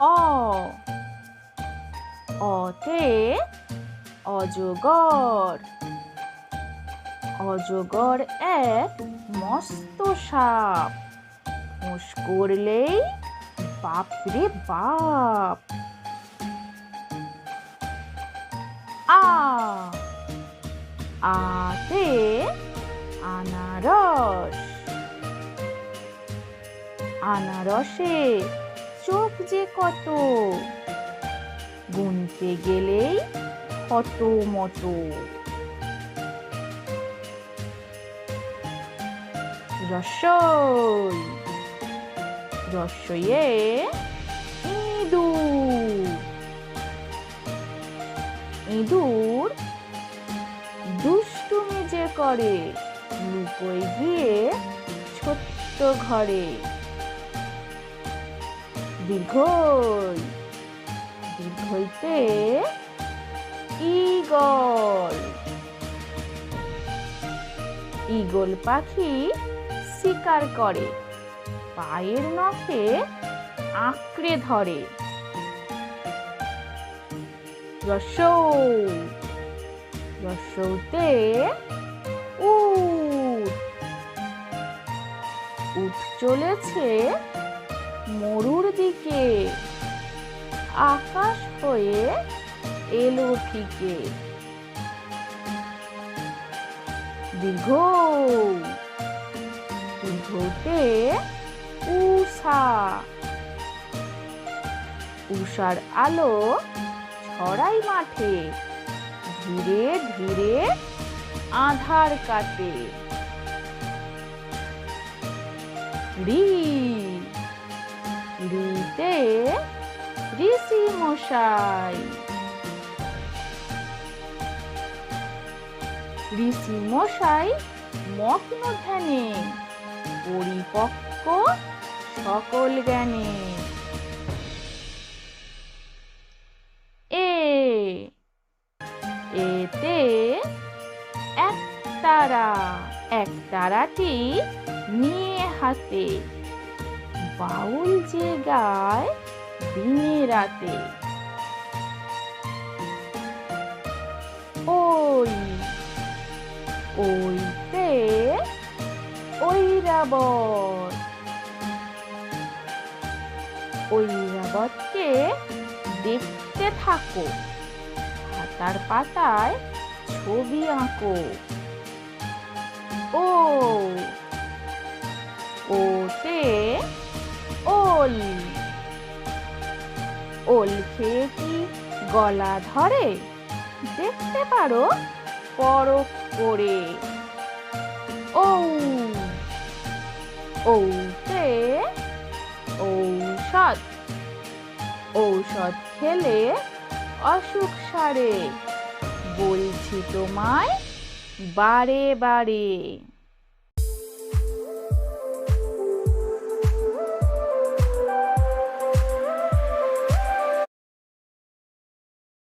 অ। অতে অজগর। অজগর এক মস্ত সাপ। ফোঁস করলেই বাপরে বাপ। আ। আতে আনারস। আনারসে চোখ যে কত? গুনতে গেলেই কত মতো রসই, রসইয়ে ইঁদুর। ইঁদুর দুষ্টুমি যে করে, লুকোয় গিয়ে ছোট্ট ঘরে। দীর্ঘই। দীর্ঘইতে ঈগল। ঈগল পাখি শিকার করে, পায়ের নখে আঁকড়ে ধরে। রসৌ রসৌতে উট চলেছে মরুর দিকে। আকাশ হয়ে এলো ঠিকে দীর্ঘ। দীর্ঘতে উষা উষার আলো ছড়াই মাঠে। ধীরে ধীরে আধার কাটে। রি রিতে ঋষি মশাই। ঋষি মশাই মগ্ন ধ্যানে, পরিপক্ক সকল জ্ঞানে। এ, এতে এক তারা, এক তারাটি নিয়ে হাতে। বাউল যে গায় দিনে রাতে। ওই, ওইতে ঐরাবত ঐরাবতকে দেখতে থাকো খাতার পাতায় ছবি আঁকো। ও ওল খেয়ে কি গলা ধরে। দেখতে পারো, পরখ করে। ও ওতে ঔষধ। ঔষধ খেলে অসুখ সারে। বলছি তোমায় বারে বারে।